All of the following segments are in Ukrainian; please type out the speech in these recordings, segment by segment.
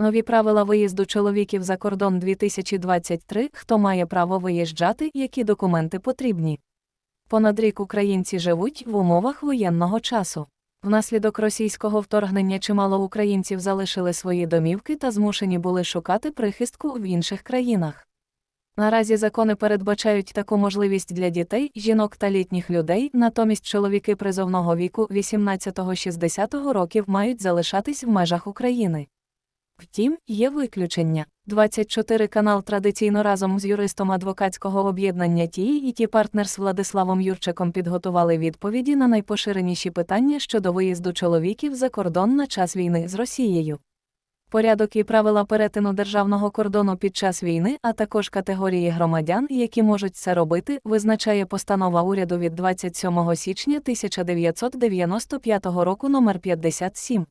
Нові правила виїзду чоловіків за кордон 2023. Хто має право виїжджати, які документи потрібні? Понад рік українці живуть в умовах воєнного часу. Внаслідок російського вторгнення чимало українців залишили свої домівки та змушені були шукати прихистку в інших країнах. Наразі закони передбачають таку можливість для дітей, жінок та літніх людей, натомість чоловіки призовного віку 18-60 років мають залишатись в межах України. Втім, є виключення. 24 канал традиційно разом з юристом адвокатського об'єднання «Тії» і ті партнерс Владиславом Юрчиком підготували відповіді на найпоширеніші питання щодо виїзду чоловіків за кордон на час війни з Росією. Порядок і правила перетину державного кордону під час війни, а також категорії громадян, які можуть це робити, визначає постанова уряду від 27 січня 1995 року номер 57.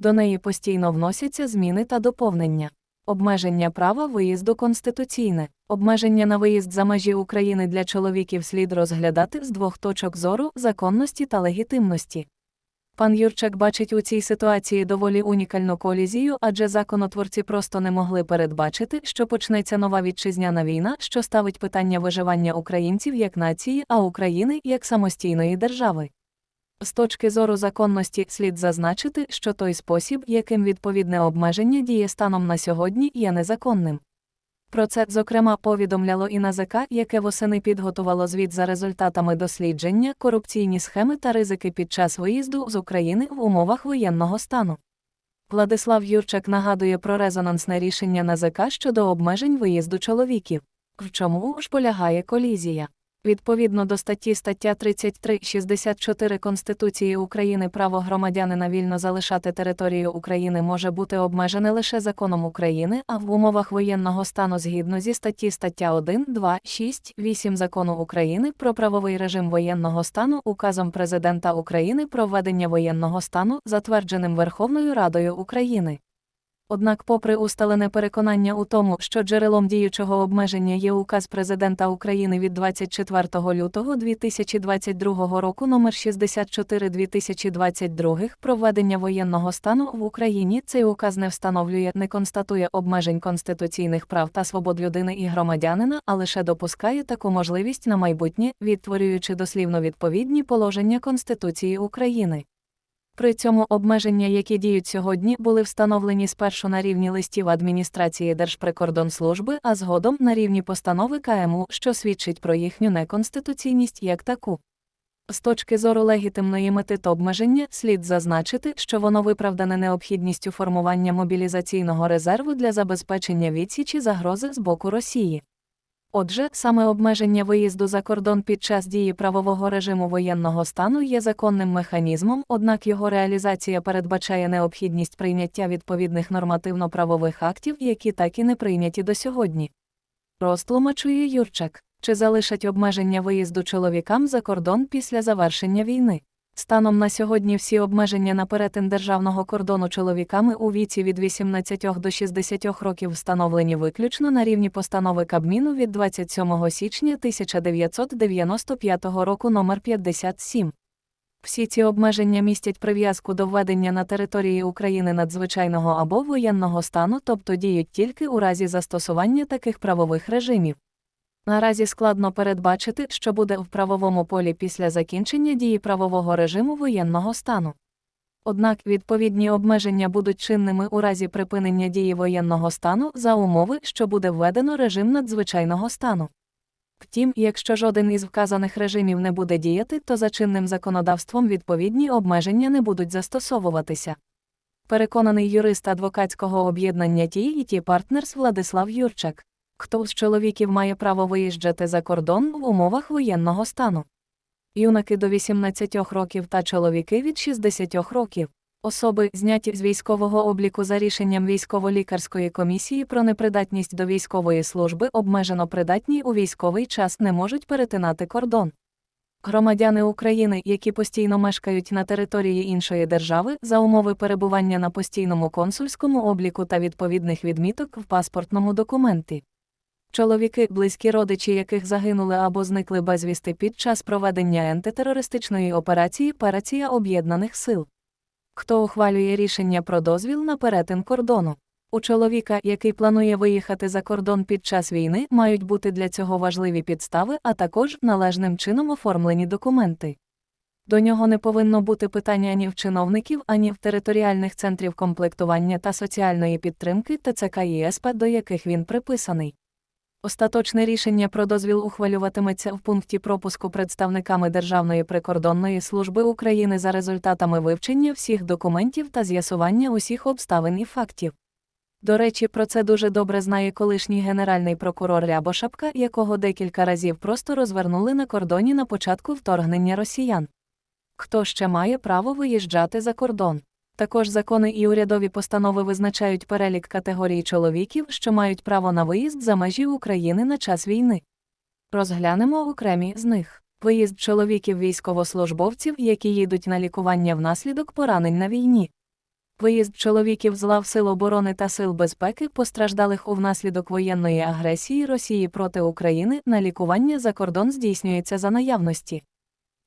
До неї постійно вносяться зміни та доповнення. Обмеження права виїзду конституційне. Обмеження на виїзд за межі України для чоловіків слід розглядати з двох точок зору законності та легітимності. Пан Юрчак бачить у цій ситуації доволі унікальну колізію, адже законотворці просто не могли передбачити, що почнеться нова вітчизняна війна, що ставить питання виживання українців як нації, а України як самостійної держави. З точки зору законності слід зазначити, що той спосіб, яким відповідне обмеження діє станом на сьогодні, є незаконним. Про це, зокрема, повідомляло і НАЗК, яке восени підготувало звіт за результатами дослідження, корупційні схеми та ризики під час виїзду з України в умовах воєнного стану. Владислав Юрчак нагадує про резонансне рішення НАЗК щодо обмежень виїзду чоловіків. В чому ж полягає колізія? Відповідно до статті стаття 33-64 Конституції України право громадянина вільно залишати територію України може бути обмежене лише законом України, а в умовах воєнного стану згідно зі статті стаття 1, 2, 6, 8 Закону України про правовий режим воєнного стану указом Президента України про введення воєнного стану, затвердженим Верховною Радою України. Однак, попри усталене переконання у тому, що джерелом діючого обмеження є указ президента України від 24 лютого 2022 року номер 64 2022 про введення воєнного стану в Україні, цей указ не встановлює, не констатує обмежень конституційних прав та свобод людини і громадянина, а лише допускає таку можливість на майбутнє, відтворюючи дослівно відповідні положення Конституції України. При цьому обмеження, які діють сьогодні, були встановлені спершу на рівні листів адміністрації Держприкордонслужби, а згодом на рівні постанови КМУ, що свідчить про їхню неконституційність як таку. З точки зору легітимної мети та обмеження слід зазначити, що воно виправдане необхідністю формування мобілізаційного резерву для забезпечення відсічі загрози з боку Росії. Отже, саме обмеження виїзду за кордон під час дії правового режиму воєнного стану є законним механізмом, однак його реалізація передбачає необхідність прийняття відповідних нормативно-правових актів, які так і не прийняті до сьогодні. Розтлумачує Юрчак, чи залишать обмеження виїзду чоловікам за кордон після завершення війни. Станом на сьогодні всі обмеження на перетин державного кордону чоловіками у віці від 18 до 60 років встановлені виключно на рівні постанови Кабміну від 27 січня 1995 року номер 57. Всі ці обмеження містять прив'язку до введення на території України надзвичайного або воєнного стану, тобто діють тільки у разі застосування таких правових режимів. Наразі складно передбачити, що буде в правовому полі після закінчення дії правового режиму воєнного стану. Однак відповідні обмеження будуть чинними у разі припинення дії воєнного стану за умови, що буде введено режим надзвичайного стану. Втім, якщо жоден із вказаних режимів не буде діяти, то за чинним законодавством відповідні обмеження не будуть застосовуватися. Переконаний юрист адвокатського об'єднання ті і ті партнерс Владислав Юрчак. Хто з чоловіків має право виїжджати за кордон в умовах воєнного стану? Юнаки до 18 років та чоловіки від 60 років. Особи, зняті з військового обліку за рішенням військово-лікарської комісії про непридатність до військової служби обмежено придатні у військовий час не можуть перетинати кордон. Громадяни України, які постійно мешкають на території іншої держави, за умови перебування на постійному консульському обліку та відповідних відміток в паспортному документі. Чоловіки, близькі родичі яких загинули або зникли безвісти під час проведення антитерористичної операції Операція Об'єднаних Сил. Хто ухвалює рішення про дозвіл на перетин кордону? У чоловіка, який планує виїхати за кордон під час війни, мають бути для цього важливі підстави, а також належним чином оформлені документи. До нього не повинно бути питання ані в чиновників, ані в територіальних центрів комплектування та соціальної підтримки ТЦК і СП, до яких він приписаний. Остаточне рішення про дозвіл ухвалюватиметься в пункті пропуску представниками Державної прикордонної служби України за результатами вивчення всіх документів та з'ясування усіх обставин і фактів. До речі, про це дуже добре знає колишній генеральний прокурор Рябошапка, якого декілька разів просто розвернули на кордоні на початку вторгнення росіян. Хто ще має право виїжджати за кордон? Також закони і урядові постанови визначають перелік категорій чоловіків, що мають право на виїзд за межі України на час війни. Розглянемо окремі з них. Виїзд чоловіків військовослужбовців, які їдуть на лікування внаслідок поранень на війні. Виїзд чоловіків з лав Сил оборони та Сил безпеки, постраждалих у внаслідок воєнної агресії Росії проти України, на лікування за кордон здійснюється за наявності.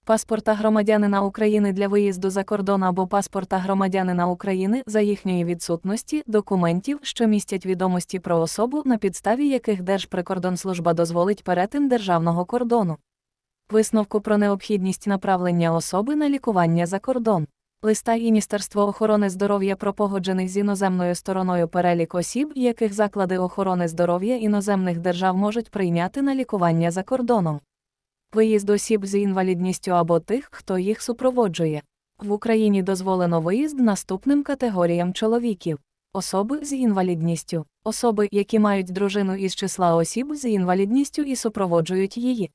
Паспорта громадянина України для виїзду за кордон або паспорта громадянина України за їхньої відсутності, документів, що містять відомості про особу, на підставі яких Держприкордонслужба дозволить перетин державного кордону. Висновку про необхідність направлення особи на лікування за кордон. Листа і Міністерство охорони здоров'я про погоджений з іноземною стороною перелік осіб, яких заклади охорони здоров'я іноземних держав можуть прийняти на лікування за кордоном. Виїзд осіб з інвалідністю або тих, хто їх супроводжує. В Україні дозволено виїзд наступним категоріям чоловіків. Особи з інвалідністю, особи, які мають дружину із числа осіб з інвалідністю і супроводжують її.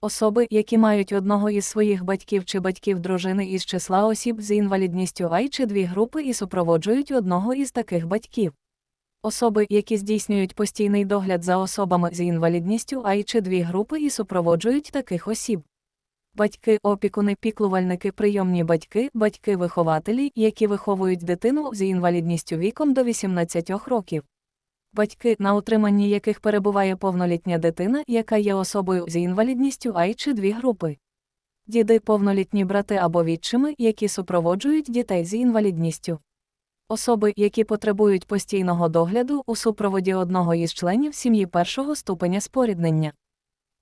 Особи, які мають одного із своїх батьків чи батьків дружини із числа осіб з інвалідністю ай чи дві групи і супроводжують одного із таких батьків. Особи, які здійснюють постійний догляд за особами з інвалідністю ай чи дві групи і супроводжують таких осіб. Батьки, опікуни, піклувальники, прийомні батьки, батьки-вихователі, які виховують дитину з інвалідністю віком до 18 років. Батьки, на утриманні яких перебуває повнолітня дитина, яка є особою з інвалідністю ай чи дві групи. Діди, повнолітні брати або відчими, які супроводжують дітей з інвалідністю. Особи, які потребують постійного догляду у супроводі одного із членів сім'ї першого ступеня споріднення.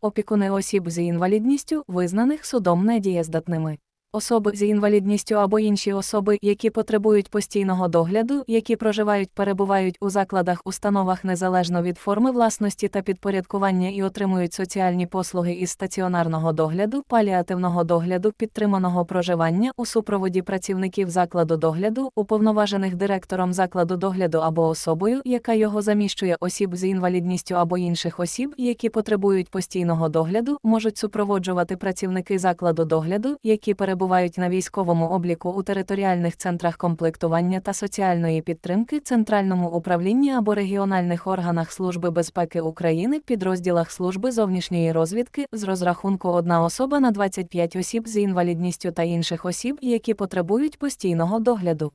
Опікуни осіб з інвалідністю, визнаних судом недієздатними. Особи з інвалідністю або інші особи, які потребують постійного догляду, які проживають перебувають у закладах установах незалежно від форми власності та підпорядкування і отримують соціальні послуги із стаціонарного догляду, паліативного догляду, підтриманого проживання у супроводі працівників закладу догляду, уповноважених директором закладу догляду або особою, яка його заміщує осіб з інвалідністю або інших осіб, які потребують постійного догляду, можуть супроводжувати працівники закладу догляду, які перебувають перебувають на військовому обліку у територіальних центрах комплектування та соціальної підтримки, центральному управлінні або регіональних органах Служби безпеки України, підрозділах служби зовнішньої розвідки з розрахунку одна особа на 25 осіб з інвалідністю та інших осіб, які потребують постійного догляду.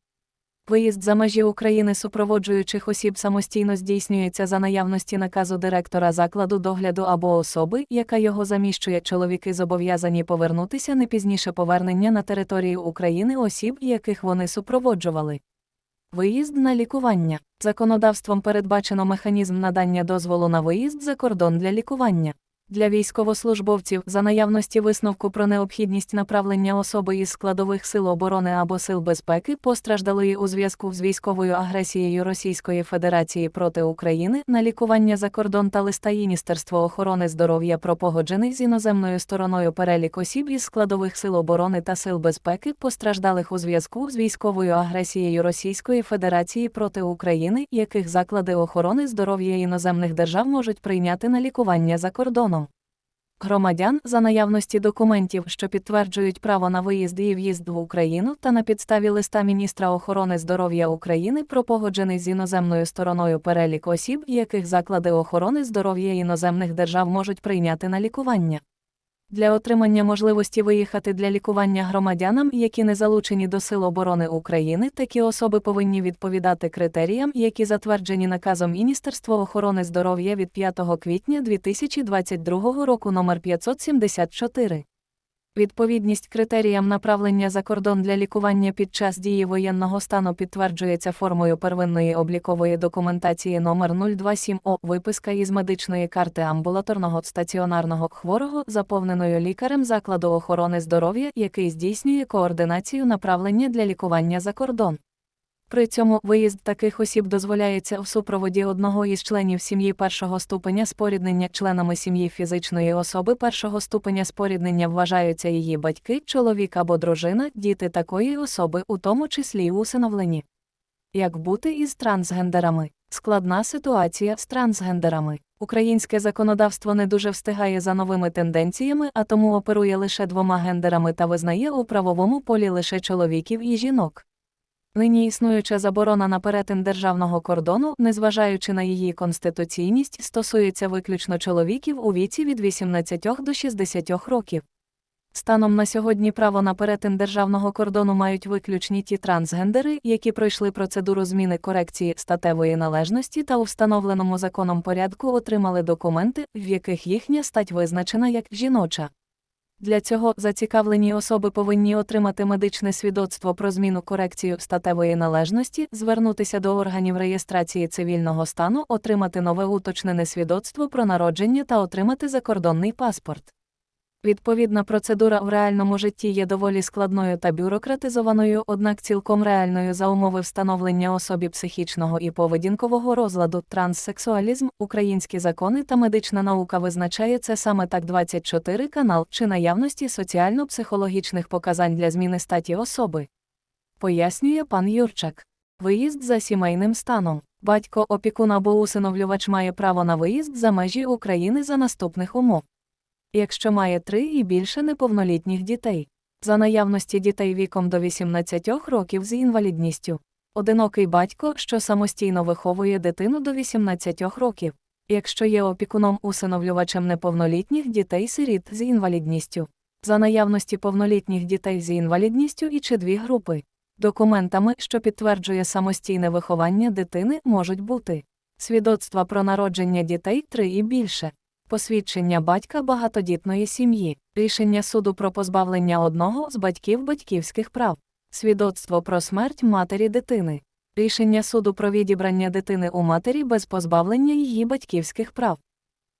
Виїзд за межі України супроводжуючих осіб самостійно здійснюється за наявності наказу директора закладу догляду або особи, яка його заміщує. Чоловіки зобов'язані повернутися не пізніше повернення на територію України осіб, яких вони супроводжували. Виїзд на лікування. Законодавством передбачено механізм надання дозволу на виїзд за кордон для лікування. Для військовослужбовців за наявності висновку про необхідність направлення особи із складових сил оборони або сил безпеки, постраждалої у зв'язку з військовою агресією Російської Федерації проти України на лікування за кордон та листа Міністерство охорони здоров'я про погоджений з іноземною стороною перелік осіб із складових сил оборони та сил безпеки, постраждалих у зв'язку з військовою агресією Російської Федерації проти України, яких заклади охорони здоров'я іноземних держав можуть прийняти на лікування за кордоном громадян за наявності документів, що підтверджують право на виїзд і в'їзд в Україну, та на підставі листа міністра охорони здоров'я України про погоджений з іноземною стороною перелік осіб, яких заклади охорони здоров'я іноземних держав можуть прийняти на лікування. Для отримання можливості виїхати для лікування громадянам, які не залучені до Сил оборони України, такі особи повинні відповідати критеріям, які затверджені наказом Міністерства охорони здоров'я від 5 квітня 2022 року номер 574. Відповідність критеріям направлення за кордон для лікування під час дії воєнного стану підтверджується формою первинної облікової документації номер 027 о виписка із медичної карти амбулаторного стаціонарного хворого, заповненою лікарем закладу охорони здоров'я, який здійснює координацію направлення для лікування за кордон. При цьому виїзд таких осіб дозволяється в супроводі одного із членів сім'ї першого ступеня споріднення членами сім'ї фізичної особи першого ступеня споріднення вважаються її батьки, чоловік або дружина, діти такої особи, у тому числі й усиновлені. Як бути із трансгендерами? Складна ситуація з трансгендерами. Українське законодавство не дуже встигає за новими тенденціями, а тому оперує лише двома гендерами та визнає у правовому полі лише чоловіків і жінок. Нині існуюча заборона на перетин державного кордону, незважаючи на її конституційність, стосується виключно чоловіків у віці від 18 до 60 років. Станом на сьогодні право на перетин державного кордону мають виключні ті трансгендери, які пройшли процедуру зміни корекції статевої належності та у встановленому законом порядку отримали документи, в яких їхня стать визначена як жіноча. Для цього зацікавлені особи повинні отримати медичне свідоцтво про зміну корекцію статевої належності, звернутися до органів реєстрації цивільного стану, отримати нове уточнене свідоцтво про народження та отримати закордонний паспорт. Відповідна процедура в реальному житті є доволі складною та бюрократизованою, однак цілком реальною за умови встановлення особі психічного і поведінкового розладу, транссексуалізм, українські закони та медична наука визначає це саме так 24 канал чи наявності соціально-психологічних показань для зміни статі особи. Пояснює пан Юрчак. Виїзд за сімейним станом. Батько опікун або усиновлювач має право на виїзд за межі України за наступних умов якщо має три і більше неповнолітніх дітей, за наявності дітей віком до 18 років з інвалідністю, одинокий батько, що самостійно виховує дитину до 18 років, якщо є опікуном усиновлювачем неповнолітніх дітей сиріт з інвалідністю, за наявності повнолітніх дітей з інвалідністю і чи дві групи. Документами, що підтверджує самостійне виховання дитини, можуть бути. Свідоцтва про народження дітей три і більше, посвідчення батька багатодітної сім'ї, рішення суду про позбавлення одного з батьків батьківських прав, свідоцтво про смерть матері дитини, рішення суду про відібрання дитини у матері без позбавлення її батьківських прав,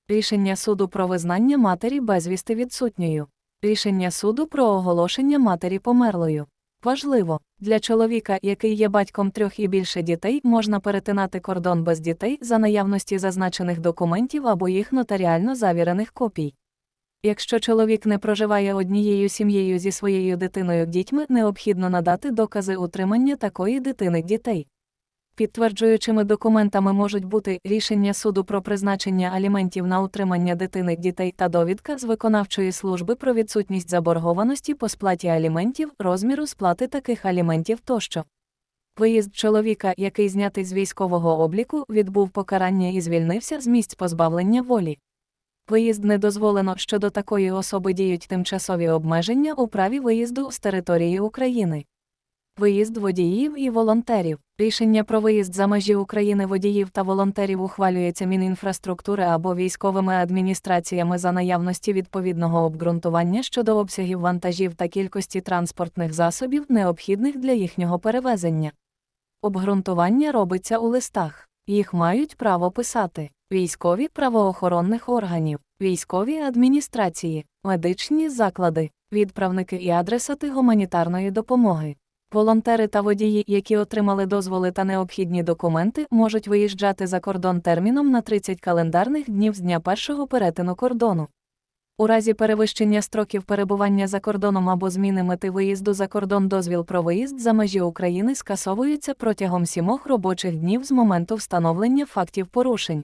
рішення суду про визнання матері безвісти відсутньою, рішення суду про оголошення матері померлою. Важливо, для чоловіка, який є батьком трьох і більше дітей, можна перетинати кордон без дітей за наявності зазначених документів або їх нотаріально завірених копій. Якщо чоловік не проживає однією сім'єю зі своєю дитиною дітьми, необхідно надати докази утримання такої дитини дітей. Підтверджуючими документами можуть бути рішення суду про призначення аліментів на утримання дитини дітей та довідка з виконавчої служби про відсутність заборгованості по сплаті аліментів, розміру сплати таких аліментів тощо. Виїзд чоловіка, який знятий з військового обліку, відбув покарання і звільнився з місць позбавлення волі. Виїзд не дозволено щодо такої особи діють тимчасові обмеження у праві виїзду з території України. Виїзд водіїв і волонтерів. Рішення про виїзд за межі України водіїв та волонтерів ухвалюється Мінінфраструктури або військовими адміністраціями за наявності відповідного обґрунтування щодо обсягів вантажів та кількості транспортних засобів, необхідних для їхнього перевезення. Обґрунтування робиться у листах. Їх мають право писати військові правоохоронних органів, військові адміністрації, медичні заклади, відправники і адресати гуманітарної допомоги. Волонтери та водії, які отримали дозволи та необхідні документи, можуть виїжджати за кордон терміном на 30 календарних днів з дня першого перетину кордону. У разі перевищення строків перебування за кордоном або зміни мети виїзду за кордон дозвіл про виїзд за межі України скасовується протягом сімох робочих днів з моменту встановлення фактів порушень.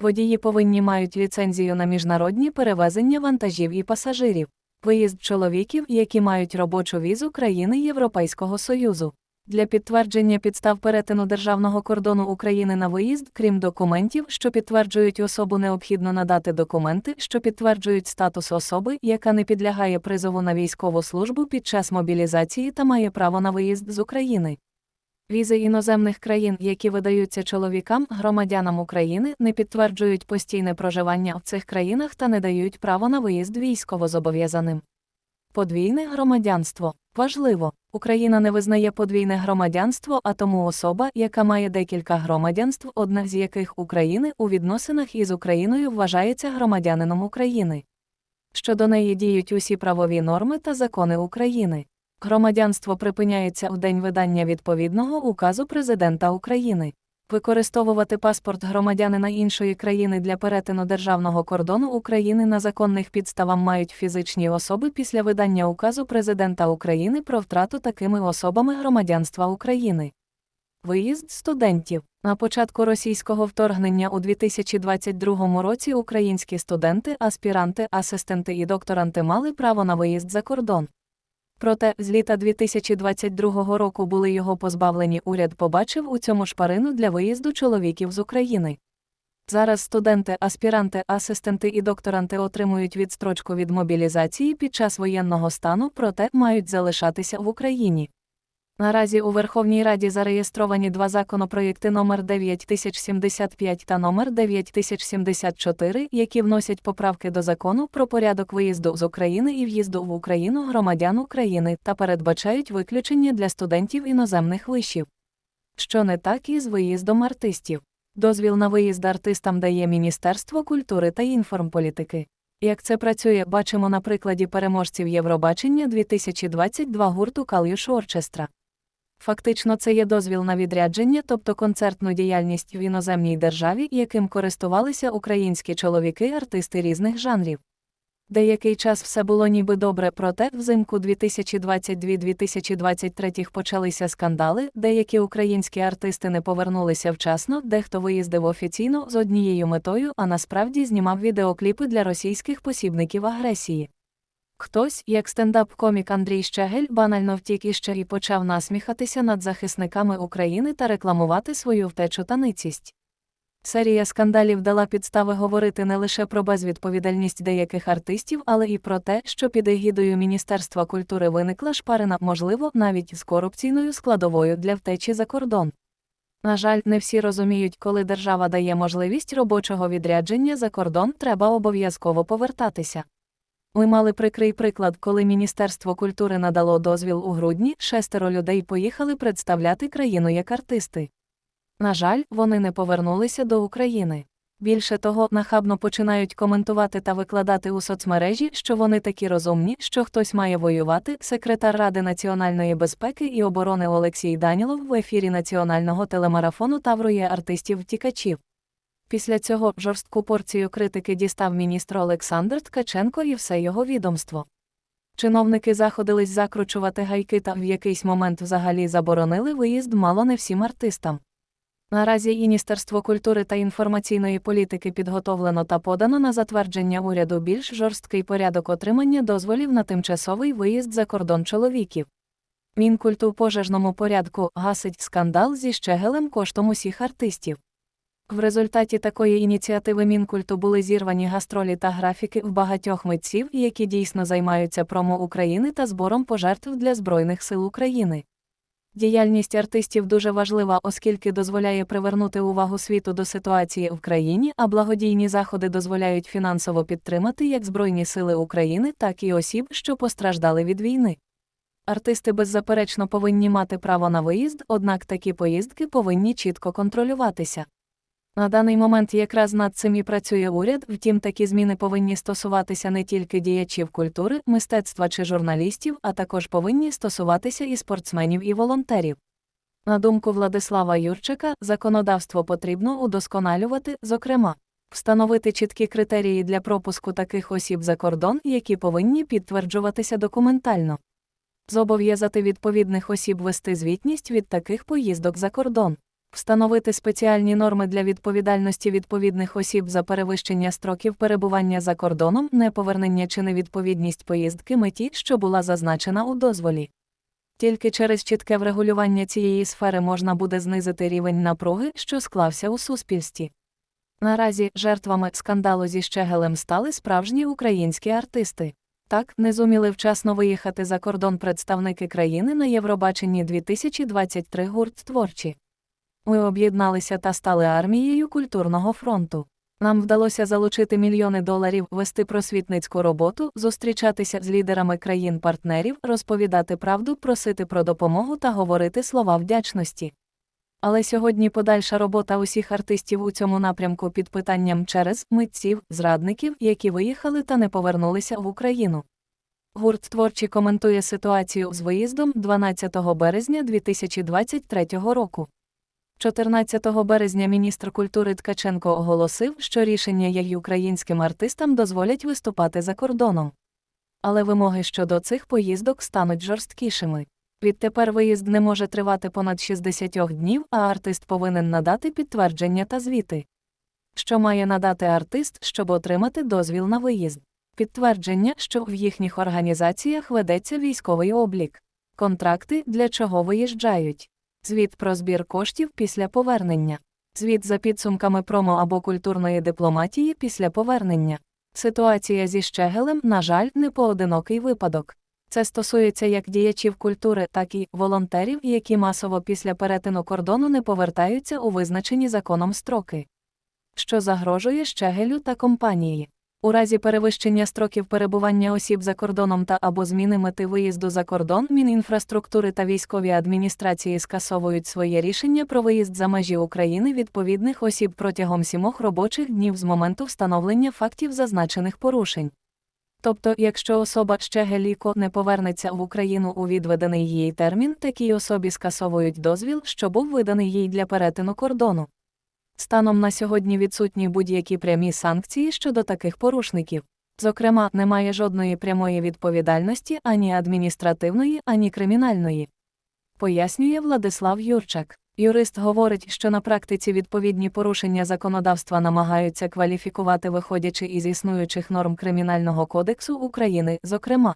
Водії повинні мають ліцензію на міжнародні перевезення вантажів і пасажирів виїзд чоловіків, які мають робочу візу країни Європейського Союзу. Для підтвердження підстав перетину державного кордону України на виїзд, крім документів, що підтверджують особу, необхідно надати документи, що підтверджують статус особи, яка не підлягає призову на військову службу під час мобілізації та має право на виїзд з України. Візи іноземних країн, які видаються чоловікам, громадянам України, не підтверджують постійне проживання в цих країнах та не дають право на виїзд військовозобов'язаним. Подвійне громадянство. Важливо. Україна не визнає подвійне громадянство, а тому особа, яка має декілька громадянств, одне з яких України у відносинах із Україною вважається громадянином України. Щодо неї діють усі правові норми та закони України. Громадянство припиняється у день видання відповідного указу Президента України. Використовувати паспорт громадянина іншої країни для перетину державного кордону України на законних підставах мають фізичні особи після видання указу Президента України про втрату такими особами громадянства України. Виїзд студентів на початку російського вторгнення у 2022 році українські студенти, аспіранти, асистенти і докторанти мали право на виїзд за кордон. Проте з літа 2022 року були його позбавлені. Уряд побачив у цьому шпарину для виїзду чоловіків з України. Зараз студенти, аспіранти, асистенти і докторанти отримують відстрочку від мобілізації під час воєнного стану, проте мають залишатися в Україні. Наразі у Верховній Раді зареєстровані два законопроєкти номер 9075 та номер 9074, які вносять поправки до закону про порядок виїзду з України і в'їзду в Україну громадян України та передбачають виключення для студентів іноземних вишів. Що не так із виїздом артистів. Дозвіл на виїзд артистам дає Міністерство культури та інформполітики. Як це працює, бачимо на прикладі переможців Євробачення 2022 гурту Калюш Орчестра. Фактично, це є дозвіл на відрядження, тобто концертну діяльність в іноземній державі, яким користувалися українські чоловіки-артисти різних жанрів. Деякий час все було ніби добре, проте взимку 2022-2023 почалися скандали, деякі українські артисти не повернулися вчасно, дехто виїздив офіційно з однією метою, а насправді знімав відеокліпи для російських посібників агресії. Хтось, як стендап-комік Андрій Щегель, банально втік іще і почав насміхатися над захисниками України та рекламувати свою втечу та ницість. Серія скандалів дала підстави говорити не лише про безвідповідальність деяких артистів, але і про те, що під егідою Міністерства культури виникла шпарина, можливо, навіть з корупційною складовою для втечі за кордон. На жаль, не всі розуміють, коли держава дає можливість робочого відрядження за кордон, треба обов'язково повертатися. Ми мали прикрий приклад, коли Міністерство культури надало дозвіл у грудні, шестеро людей поїхали представляти країну як артисти. На жаль, вони не повернулися до України. Більше того, нахабно починають коментувати та викладати у соцмережі, що вони такі розумні, що хтось має воювати. Секретар Ради національної безпеки і оборони Олексій Данілов в ефірі національного телемарафону таврує артистів втікачів. Після цього жорстку порцію критики дістав міністр Олександр Ткаченко і все його відомство. Чиновники заходились закручувати гайки та в якийсь момент взагалі заборонили виїзд мало не всім артистам. Наразі Міністерство культури та інформаційної політики підготовлено та подано на затвердження уряду більш жорсткий порядок отримання дозволів на тимчасовий виїзд за кордон чоловіків. Мінкульту в пожежному порядку гасить скандал зі щегелем коштом усіх артистів. В результаті такої ініціативи Мінкульту були зірвані гастролі та графіки в багатьох митців, які дійсно займаються промо України та збором пожертв для Збройних сил України. Діяльність артистів дуже важлива, оскільки дозволяє привернути увагу світу до ситуації в країні, а благодійні заходи дозволяють фінансово підтримати як Збройні сили України, так і осіб, що постраждали від війни. Артисти беззаперечно повинні мати право на виїзд, однак такі поїздки повинні чітко контролюватися. На даний момент якраз над цим і працює уряд, втім такі зміни повинні стосуватися не тільки діячів культури, мистецтва чи журналістів, а також повинні стосуватися і спортсменів і волонтерів. На думку Владислава Юрчика, законодавство потрібно удосконалювати, зокрема, встановити чіткі критерії для пропуску таких осіб за кордон, які повинні підтверджуватися документально, зобов'язати відповідних осіб вести звітність від таких поїздок за кордон встановити спеціальні норми для відповідальності відповідних осіб за перевищення строків перебування за кордоном, неповернення чи невідповідність поїздки меті, що була зазначена у дозволі. Тільки через чітке врегулювання цієї сфери можна буде знизити рівень напруги, що склався у суспільстві. Наразі жертвами скандалу зі щегелем стали справжні українські артисти. Так, не зуміли вчасно виїхати за кордон представники країни на Євробаченні 2023 гурт творчі. Ми об'єдналися та стали армією культурного фронту. Нам вдалося залучити мільйони доларів, вести просвітницьку роботу, зустрічатися з лідерами країн-партнерів, розповідати правду, просити про допомогу та говорити слова вдячності. Але сьогодні подальша робота усіх артистів у цьому напрямку під питанням через митців, зрадників, які виїхали та не повернулися в Україну. Гурт творчі коментує ситуацію з виїздом 12 березня 2023 року. 14 березня міністр культури Ткаченко оголосив, що рішення як українським артистам дозволять виступати за кордоном. Але вимоги щодо цих поїздок стануть жорсткішими. Відтепер виїзд не може тривати понад 60 днів, а артист повинен надати підтвердження та звіти. Що має надати артист, щоб отримати дозвіл на виїзд? Підтвердження, що в їхніх організаціях ведеться військовий облік, контракти, для чого виїжджають, звіт про збір коштів після повернення, звіт за підсумками промо або культурної дипломатії після повернення. Ситуація зі Щегелем, на жаль, не поодинокий випадок. Це стосується як діячів культури, так і волонтерів, які масово після перетину кордону не повертаються у визначені законом строки. Що загрожує Щегелю та компанії. У разі перевищення строків перебування осіб за кордоном та або зміни мети виїзду за кордон, Мінінфраструктури та військові адміністрації скасовують своє рішення про виїзд за межі України відповідних осіб протягом сімох робочих днів з моменту встановлення фактів зазначених порушень. Тобто, якщо особа ще геліко не повернеться в Україну у відведений їй термін, такій особі скасовують дозвіл, що був виданий їй для перетину кордону. Станом на сьогодні відсутні будь-які прямі санкції щодо таких порушників. Зокрема, немає жодної прямої відповідальності ані адміністративної, ані кримінальної. Пояснює Владислав Юрчак. Юрист говорить, що на практиці відповідні порушення законодавства намагаються кваліфікувати, виходячи із існуючих норм Кримінального кодексу України, зокрема.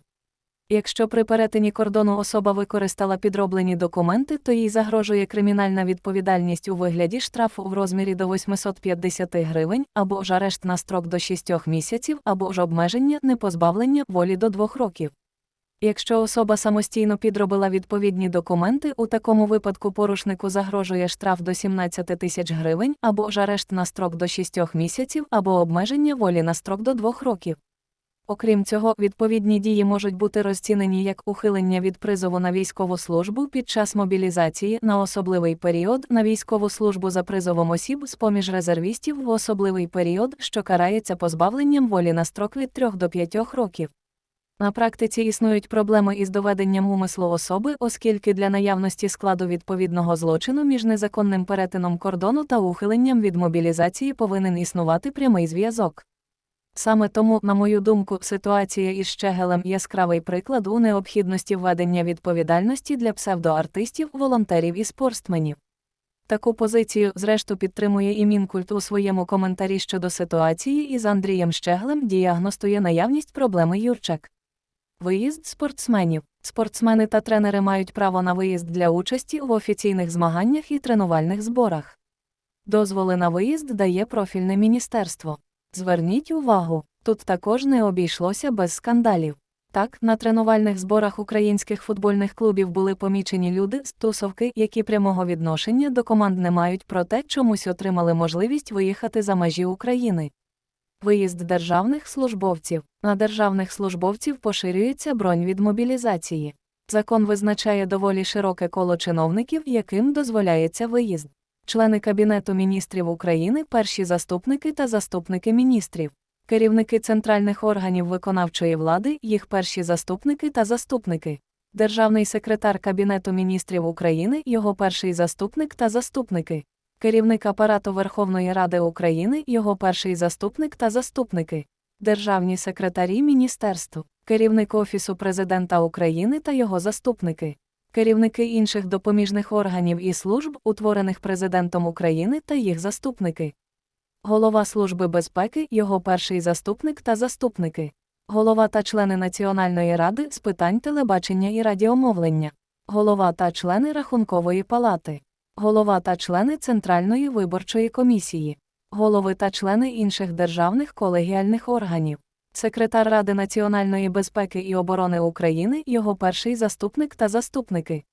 Якщо при перетині кордону особа використала підроблені документи, то їй загрожує кримінальна відповідальність у вигляді штрафу в розмірі до 850 гривень, або ж арешт на строк до 6 місяців, або ж обмеження непозбавлення волі до 2 років. Якщо особа самостійно підробила відповідні документи, у такому випадку порушнику загрожує штраф до 17 тисяч гривень, або ж арешт на строк до 6 місяців, або обмеження волі на строк до 2 років. Окрім цього, відповідні дії можуть бути розцінені як ухилення від призову на військову службу під час мобілізації на особливий період на військову службу за призовом осіб з поміж резервістів в особливий період, що карається позбавленням волі на строк від 3 до 5 років. На практиці існують проблеми із доведенням умислу особи, оскільки для наявності складу відповідного злочину між незаконним перетином кордону та ухиленням від мобілізації повинен існувати прямий зв'язок. Саме тому, на мою думку, ситуація із Щегелем яскравий приклад у необхідності введення відповідальності для псевдоартистів, волонтерів і спортсменів. Таку позицію, зрешту, підтримує і Мінкульт у своєму коментарі щодо ситуації із Андрієм Щеглем діагностує наявність проблеми Юрчак. Виїзд спортсменів. Спортсмени та тренери мають право на виїзд для участі в офіційних змаганнях і тренувальних зборах. Дозволи на виїзд дає профільне міністерство. Зверніть увагу, тут також не обійшлося без скандалів. Так, на тренувальних зборах українських футбольних клубів були помічені люди з тусовки, які прямого відношення до команд не мають, проте чомусь отримали можливість виїхати за межі України. Виїзд державних службовців. На державних службовців поширюється бронь від мобілізації. Закон визначає доволі широке коло чиновників, яким дозволяється виїзд. Члени Кабінету міністрів України, перші заступники та заступники міністрів, керівники центральних органів виконавчої влади, їх перші заступники та заступники, державний секретар Кабінету міністрів України, його перший заступник та заступники, керівник апарату Верховної Ради України, його перший заступник та заступники, державні секретарі міністерств, керівник Офісу президента України та його заступники. Керівники інших допоміжних органів і служб, утворених президентом України та їх заступники, голова Служби безпеки, його перший заступник та заступники, голова та члени Національної ради з питань телебачення і радіомовлення, голова та члени Рахункової палати, голова та члени Центральної виборчої комісії, голови та члени інших державних колегіальних органів. Секретар Ради національної безпеки і оборони України, його перший заступник та заступники,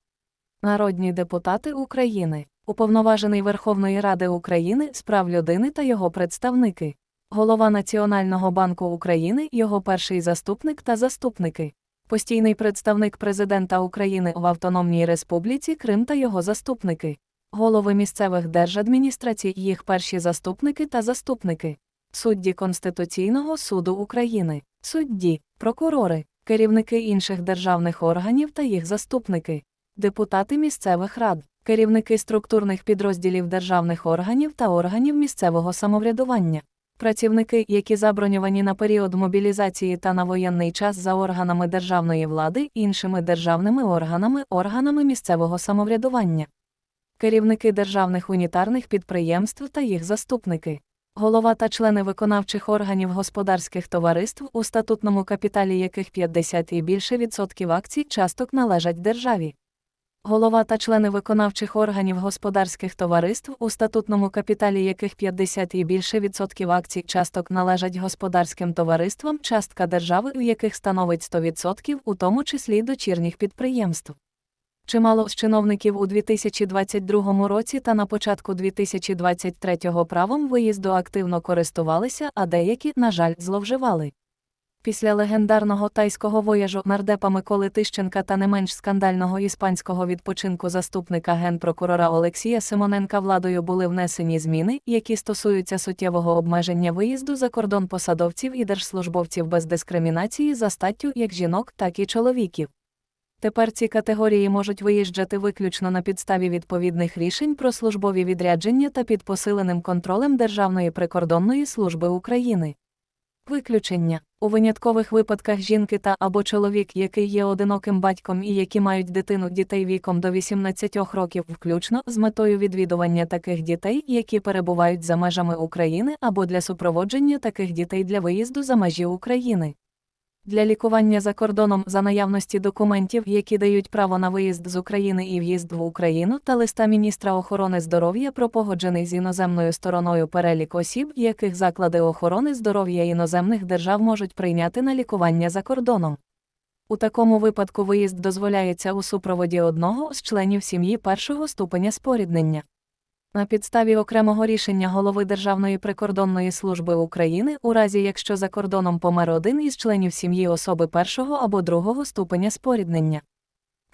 народні депутати України, Уповноважений Верховної Ради України з прав людини та його представники, голова Національного банку України, його перший заступник та заступники, постійний представник президента України в Автономній Республіці Крим та його заступники, голови місцевих держадміністрацій, їх перші заступники та заступники, судді Конституційного суду України, судді, прокурори, керівники інших державних органів та їх заступники, депутати місцевих рад, керівники структурних підрозділів державних органів та органів місцевого самоврядування. Працівники, які заброньовані на період мобілізації та на воєнний час за органами державної влади, іншими державними органами, органами місцевого самоврядування, керівники державних унітарних підприємств та їх заступники, голова та члени виконавчих органів господарських товариств, у статутному капіталі яких 50 і більше відсотків акцій часток належать державі. Голова та члени виконавчих органів господарських товариств, у статутному капіталі яких 50 і більше відсотків акцій часток належать господарським товариствам, частка держави, у яких становить 100%, у тому числі дочірніх підприємств. Чимало з чиновників у 2022 році та на початку 2023 правом виїзду активно користувалися, а деякі, на жаль, зловживали. Після легендарного тайського вояжу нардепа Миколи Тищенка та не менш скандального іспанського відпочинку заступника генпрокурора Олексія Симоненка владою були внесені зміни, які стосуються суттєвого обмеження виїзду за кордон посадовців і держслужбовців без дискримінації за статтю як жінок, так і чоловіків. Тепер ці категорії можуть виїжджати виключно на підставі відповідних рішень про службові відрядження та під посиленим контролем Державної прикордонної служби України. Виключення у виняткових випадках жінки та або чоловік, який є одиноким батьком і які мають дитину дітей віком до 18 років, включно з метою відвідування таких дітей, які перебувають за межами України або для супроводження таких дітей для виїзду за межі України. Для лікування за кордоном за наявності документів, які дають право на виїзд з України і в'їзд в Україну, та листа міністра охорони здоров'я про погоджений з іноземною стороною перелік осіб, яких заклади охорони здоров'я іноземних держав можуть прийняти на лікування за кордоном. У такому випадку виїзд дозволяється у супроводі одного з членів сім'ї першого ступеня споріднення. На підставі окремого рішення голови Державної прикордонної служби України, у разі якщо за кордоном помер один із членів сім'ї особи першого або другого ступеня споріднення.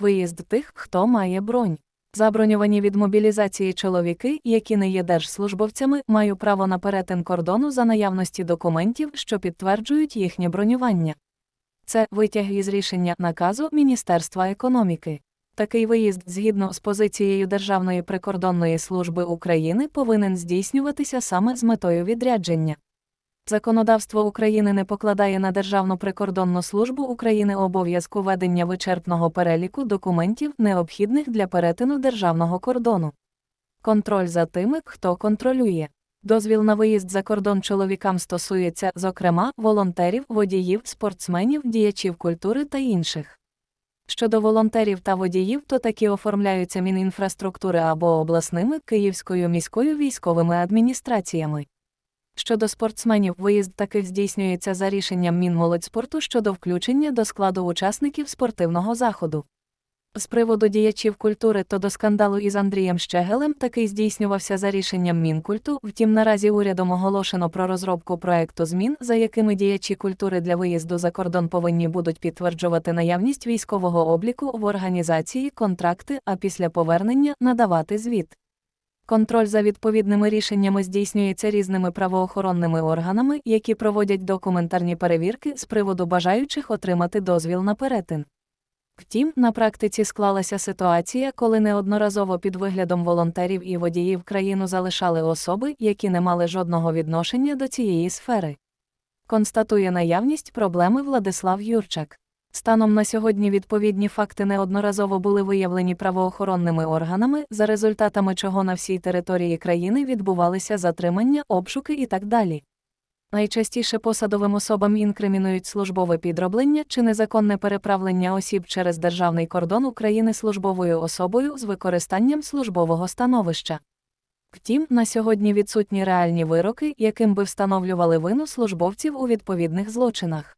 Виїзд тих, хто має бронь. Заброньовані від мобілізації чоловіки, які не є держслужбовцями, мають право на перетин кордону за наявності документів, що підтверджують їхнє бронювання. Це витяг із рішення наказу Міністерства економіки. Такий виїзд, згідно з позицією Державної прикордонної служби України, повинен здійснюватися саме з метою відрядження. Законодавство України не покладає на Державну прикордонну службу України обов'язку ведення вичерпного переліку документів, необхідних для перетину державного кордону. Контроль за тими, хто контролює. Дозвіл на виїзд за кордон чоловікам стосується, зокрема, волонтерів, водіїв, спортсменів, діячів культури та інших. Щодо волонтерів та водіїв, то такі оформляються Мінінфраструктури або обласними Київською міською військовими адміністраціями. Щодо спортсменів, виїзд таких здійснюється за рішенням Мінмолодьспорту щодо включення до складу учасників спортивного заходу. З приводу діячів культури то до скандалу із Андрієм Щегелем такий здійснювався за рішенням Мінкульту, втім наразі урядом оголошено про розробку проекту змін, за якими діячі культури для виїзду за кордон повинні будуть підтверджувати наявність військового обліку в організації, контракти, а після повернення надавати звіт. Контроль за відповідними рішеннями здійснюється різними правоохоронними органами, які проводять документарні перевірки з приводу бажаючих отримати дозвіл на перетин. Втім, на практиці склалася ситуація, коли неодноразово під виглядом волонтерів і водіїв країну залишали особи, які не мали жодного відношення до цієї сфери. Констатує наявність проблеми Владислав Юрчак. Станом на сьогодні відповідні факти неодноразово були виявлені правоохоронними органами, за результатами чого на всій території країни відбувалися затримання, обшуки і так далі. Найчастіше посадовим особам інкримінують службове підроблення чи незаконне переправлення осіб через державний кордон України службовою особою з використанням службового становища. Втім, на сьогодні відсутні реальні вироки, яким би встановлювали вину службовців у відповідних злочинах.